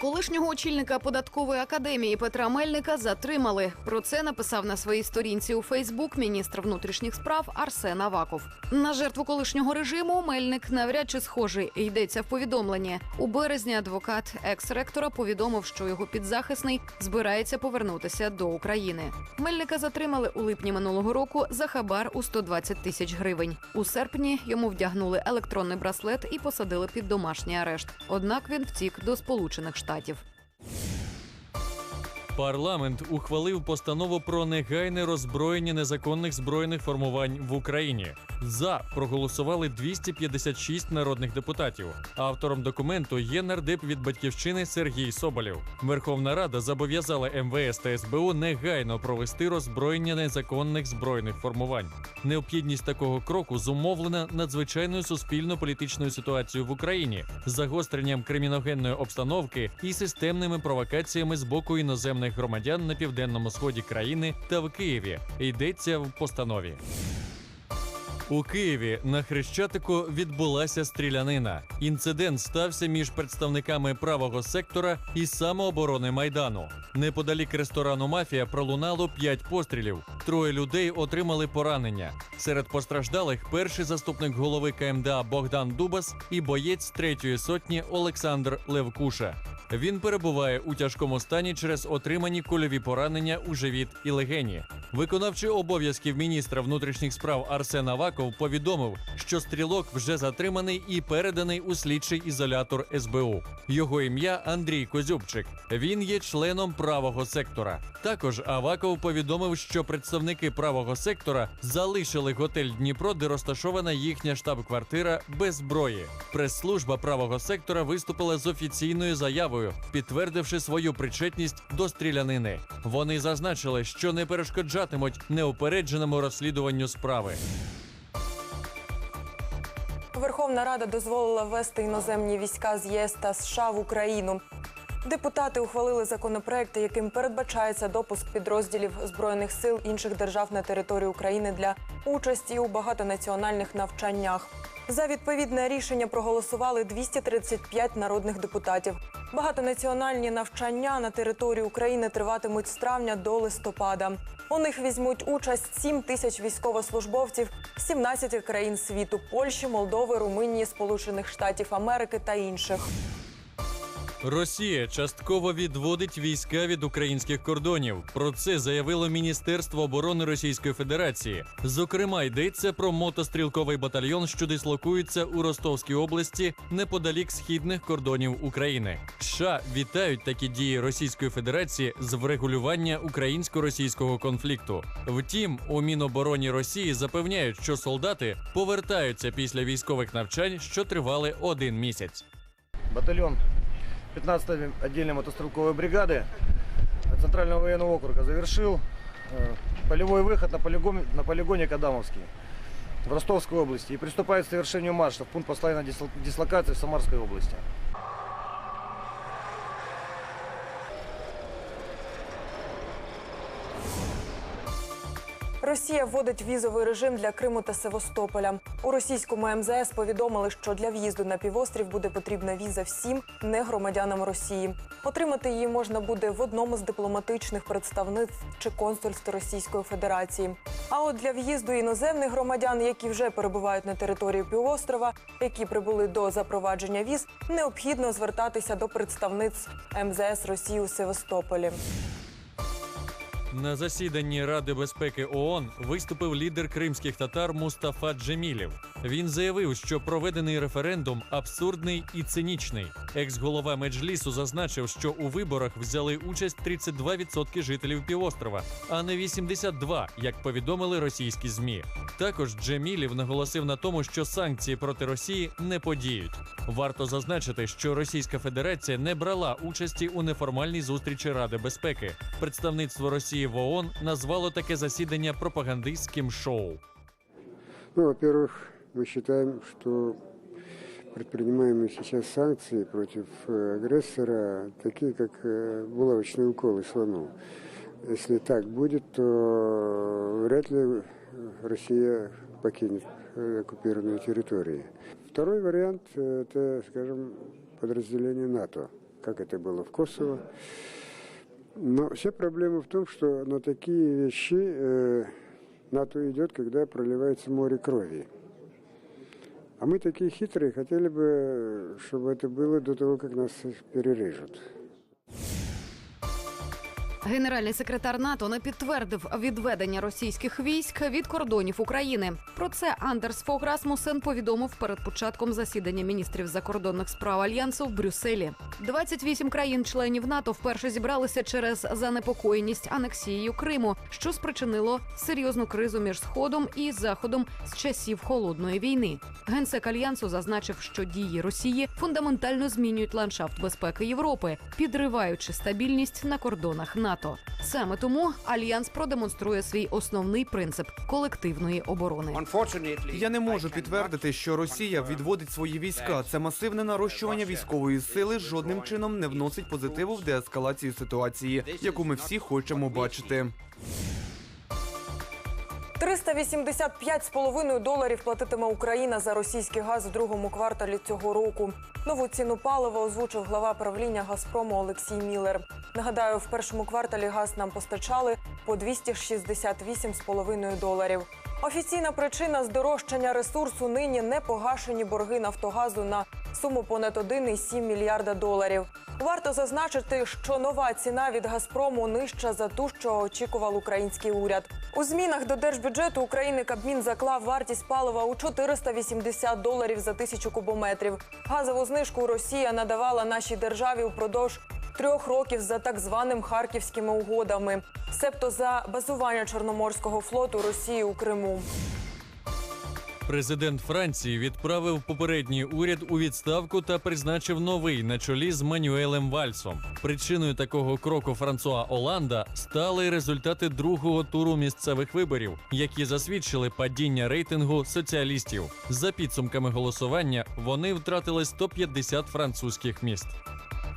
Колишнього очільника податкової академії Петра Мельника затримали. Про це написав на своїй сторінці у Фейсбук міністр внутрішніх справ Арсен Аваков. На жертву колишнього режиму Мельник навряд чи схожий. Йдеться в повідомленні. У березні адвокат екс-ректора повідомив, що його підзахисний збирається повернутися до України. Мельника затримали у липні минулого року за хабар у 120 тисяч гривень. У серпні йому вдягнули електронний браслет і посадили під домашній арешт. Однак він втік до Сполучених Штатів штатів. Парламент ухвалив постанову про негайне роззброєння незаконних збройних формувань в Україні. За проголосували 256 народних депутатів. Автором документу є нардеп від батьківщини Сергій Соболєв. Верховна Рада зобов'язала МВС та СБУ негайно провести роззброєння незаконних збройних формувань. Необхідність такого кроку зумовлена надзвичайною суспільно-політичною ситуацією в Україні, загостренням криміногенної обстановки і системними провокаціями з боку іноземних громадян на південному сході країни та в Києві. Йдеться в постанові. У Києві на Хрещатику відбулася стрілянина. Інцидент стався між представниками правого сектора і самооборони майдану. Неподалік ресторану Мафія пролунало п'ять пострілів. Троє людей отримали поранення. Серед постраждалих перший заступник голови КМДА Богдан Дубас і боєць третьої сотні Олександр Левкуша. Він перебуває у тяжкому стані через отримані кульові поранення у живіт і легені. Виконавчий обов'язків міністра внутрішніх справ Арсен Аваков повідомив, що стрілок вже затриманий і переданий у слідчий ізолятор СБУ. Його ім'я Андрій Козюбчик. Він є членом правого сектора. Також Аваков повідомив, що представники правого сектора залишили готель Дніпро, де розташована їхня штаб-квартира без зброї. Прес-служба правого сектора виступила з офіційною заявою, підтвердивши свою причетність до стрілянини. Вони зазначили, що не перешкоджатимуть неупередженому розслідуванню справи. Верховна Рада дозволила ввести іноземні війська з ЄС та США в Україну. Депутати ухвалили законопроекти, яким передбачається допуск підрозділів збройних сил інших держав на територію України для участі у багатонаціональних навчаннях. За відповідне рішення проголосували 235 народних депутатів. Багатонаціональні навчання на території України триватимуть з травня до листопада. У них візьмуть участь 7 тисяч військовослужбовців з 17 країн світу Польщі, Молдови, Румунії, Сполучених Штатів Америки та інших. Росія частково відводить війська від українських кордонів. Про це заявило Міністерство оборони Російської Федерації. Зокрема, йдеться про мотострілковий батальйон, що дислокується у Ростовській області неподалік східних кордонів України. США вітають такі дії Російської Федерації з врегулювання українсько-російського конфлікту. Втім, у Мінобороні Росії запевняють, що солдати повертаються після військових навчань, що тривали один місяць. батальон 15-й отдельной мотострелковой бригады Центрального военного округа завершил э, полевой выход на, полигон, на полигоне Кадамовский в Ростовской области и приступает к совершению марша в пункт постоянной дисло- дислокации в Самарской области. Росія вводить візовий режим для Криму та Севастополя. У російському МЗС повідомили, що для в'їзду на півострів буде потрібна віза всім негромадянам Росії. Отримати її можна буде в одному з дипломатичних представництв чи консульств Російської Федерації. А от для в'їзду іноземних громадян, які вже перебувають на території півострова, які прибули до запровадження віз, необхідно звертатися до представництв МЗС Росії у Севастополі. На засіданні Ради безпеки ООН виступив лідер кримських татар Мустафа Джемілєв. Він заявив, що проведений референдум абсурдний і цинічний. Екс-голова Меджлісу зазначив, що у виборах взяли участь 32% жителів півострова, а не 82%, як повідомили російські змі. Також Джемілєв наголосив на тому, що санкції проти Росії не подіють. Варто зазначити, що Російська Федерація не брала участі у неформальній зустрічі Ради безпеки. Представництво Росії в ООН назвало таке засідання пропагандистським шоу. Ну, во-первых, мы считаем, что предпринимаемые сейчас санкции против э, агрессора такие, как э, булавочный укол слону. Если так будет, то вряд ли э, Россия покинет э, оккупированные территории. Второй вариант – это, скажем, подразделение НАТО. как это было в Косово. Но вся проблема в том, что на такие вещи э, НАТО идет, когда проливается море крови. А мы такие хитрые, хотели бы, чтобы это было до того, как нас перережут. Генеральний секретар НАТО не підтвердив відведення російських військ від кордонів України. Про це Андерс Фог Расмусен повідомив перед початком засідання міністрів закордонних справ альянсу в Брюсселі. 28 країн-членів НАТО вперше зібралися через занепокоєність анексією Криму, що спричинило серйозну кризу між сходом і заходом з часів холодної війни. Генсек альянсу зазначив, що дії Росії фундаментально змінюють ландшафт безпеки Європи, підриваючи стабільність на кордонах НАТО. Саме тому альянс продемонструє свій основний принцип колективної оборони. Я не можу підтвердити, що Росія відводить свої війська. Це масивне нарощування військової сили жодним чином не вносить позитиву в деескалацію ситуації, яку ми всі хочемо бачити. 385,5 доларів платитиме Україна за російський газ у другому кварталі цього року. Нову ціну палива озвучив глава правління Газпрому Олексій Мілер. Нагадаю, в першому кварталі газ нам постачали по 268,5 доларів. Офіційна причина здорожчання ресурсу нині не погашені борги Нафтогазу на суму понад 1,7 мільярда доларів. Варто зазначити, що нова ціна від Газпрому нижча за ту, що очікував український уряд. У змінах до держбюджету України Кабмін заклав вартість палива у 480 доларів за тисячу кубометрів. Газову знижку Росія надавала нашій державі впродовж трьох років за так званим харківськими угодами, себто за базування Чорноморського флоту Росії у Криму. Президент Франції відправив попередній уряд у відставку та призначив новий на чолі з Манюелем Вальсом. Причиною такого кроку Франсуа Оланда стали результати другого туру місцевих виборів, які засвідчили падіння рейтингу соціалістів. За підсумками голосування вони втратили 150 французьких міст.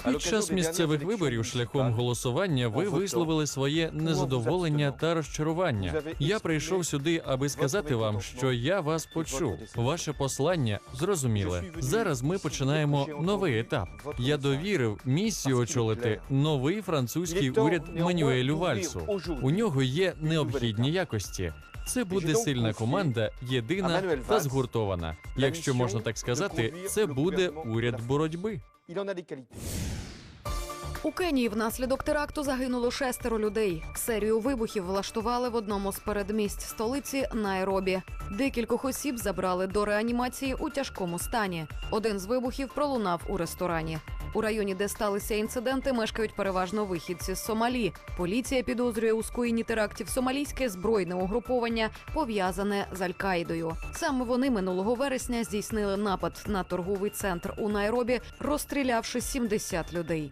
Під час місцевих виборів шляхом голосування ви висловили своє незадоволення та розчарування. Я прийшов сюди, аби сказати вам, що я вас почув. Ваше послання зрозуміле. Зараз ми починаємо новий етап. Я довірив місію очолити новий французький уряд Манюелю Вальсу. У нього є необхідні якості. Це буде сильна команда, єдина та згуртована. Якщо можна так сказати, це буде уряд боротьби. У Кенії внаслідок теракту загинуло шестеро людей. Серію вибухів влаштували в одному з передмість столиці Найробі. Декількох осіб забрали до реанімації у тяжкому стані. Один з вибухів пролунав у ресторані. У районі, де сталися інциденти, мешкають переважно вихідці з Сомалі. Поліція підозрює у скоєнні терактів сомалійське збройне угруповання, пов'язане з Аль-Каїдою. Саме вони минулого вересня здійснили напад на торговий центр у Найробі, розстрілявши 70 людей.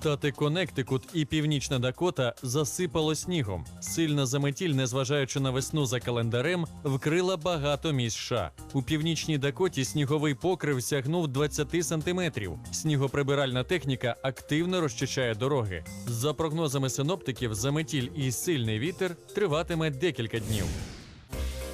Штати Коннектикут і Північна Дакота засипало снігом. Сильна заметіль, незважаючи на весну за календарем, вкрила багато міст США. У північній Дакоті сніговий покрив сягнув 20 сантиметрів. Снігоприбиральна техніка активно розчищає дороги. За прогнозами синоптиків, заметіль і сильний вітер триватиме декілька днів.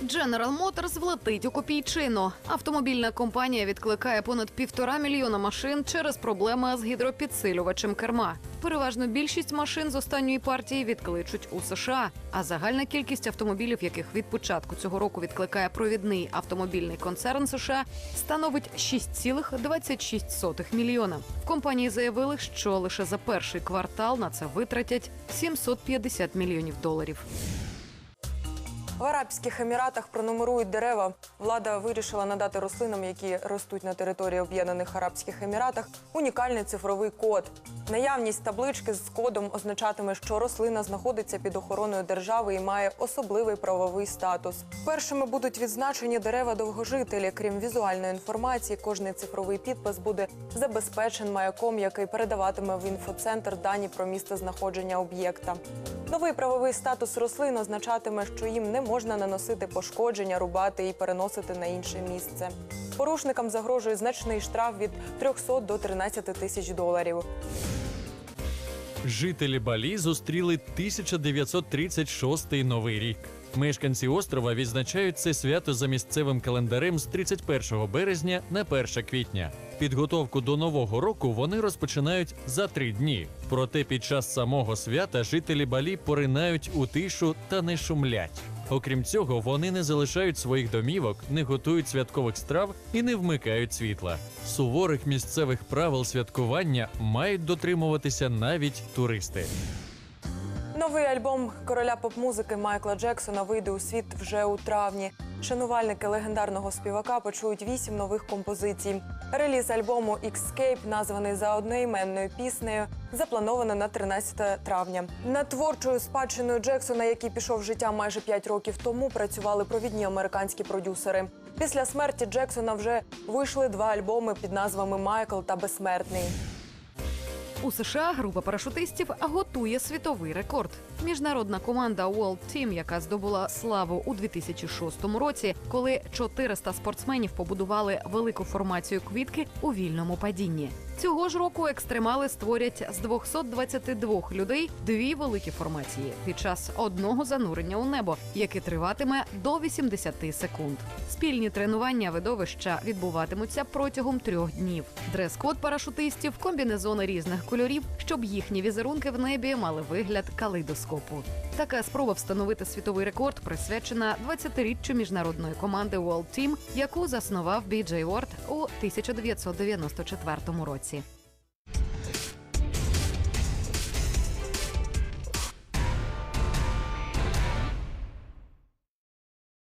General Motors влетить у копійчину. Автомобільна компанія відкликає понад півтора мільйона машин через проблеми з гідропідсилювачем керма. Переважно більшість машин з останньої партії відкличуть у США. А загальна кількість автомобілів, яких від початку цього року відкликає провідний автомобільний концерн США, становить 6,26 мільйона. В компанії заявили, що лише за перший квартал на це витратять 750 мільйонів доларів. В Арабських Еміратах пронумерують дерева. Влада вирішила надати рослинам, які ростуть на території Об'єднаних Арабських Еміратах, унікальний цифровий код. Наявність таблички з кодом означатиме, що рослина знаходиться під охороною держави і має особливий правовий статус. Першими будуть відзначені дерева довгожителі. Крім візуальної інформації, кожний цифровий підпис буде забезпечен маяком, який передаватиме в інфоцентр дані про місце знаходження об'єкта. Новий правовий статус рослин означатиме, що їм не можна наносити пошкодження, рубати і переносити на інше місце. Порушникам загрожує значний штраф від 300 до 13 тисяч доларів. Жителі Балі зустріли 1936 новий рік. Мешканці острова відзначають це свято за місцевим календарем з 31 березня на 1 квітня. Підготовку до нового року вони розпочинають за три дні. Проте під час самого свята жителі Балі поринають у тишу та не шумлять. Окрім цього, вони не залишають своїх домівок, не готують святкових страв і не вмикають світла. Суворих місцевих правил святкування мають дотримуватися навіть туристи. Новий альбом короля поп-музики Майкла Джексона вийде у світ вже у травні. Шанувальники легендарного співака почують вісім нових композицій. Реліз альбому «Escape», названий за одноіменною піснею, заплановано на 13 травня. Над творчою спадщиною Джексона, який пішов з життя майже 5 років тому, працювали провідні американські продюсери. Після смерті Джексона вже вийшли два альбоми під назвами Майкл та Безсмертний. У США група парашутистів готує світовий рекорд. Міжнародна команда World Team, яка здобула славу у 2006 році, коли 400 спортсменів побудували велику формацію квітки у вільному падінні. Цього ж року екстремали створять з 222 людей дві великі формації під час одного занурення у небо, яке триватиме до 80 секунд. Спільні тренування видовища відбуватимуться протягом трьох днів. Дрес-код парашутистів комбінезони різних кольорів, щоб їхні візерунки в небі мали вигляд калейдоскопу. Така спроба встановити світовий рекорд присвячена 20-річчю міжнародної команди World Team, яку заснував Бі Джей Уорд у 1994 році.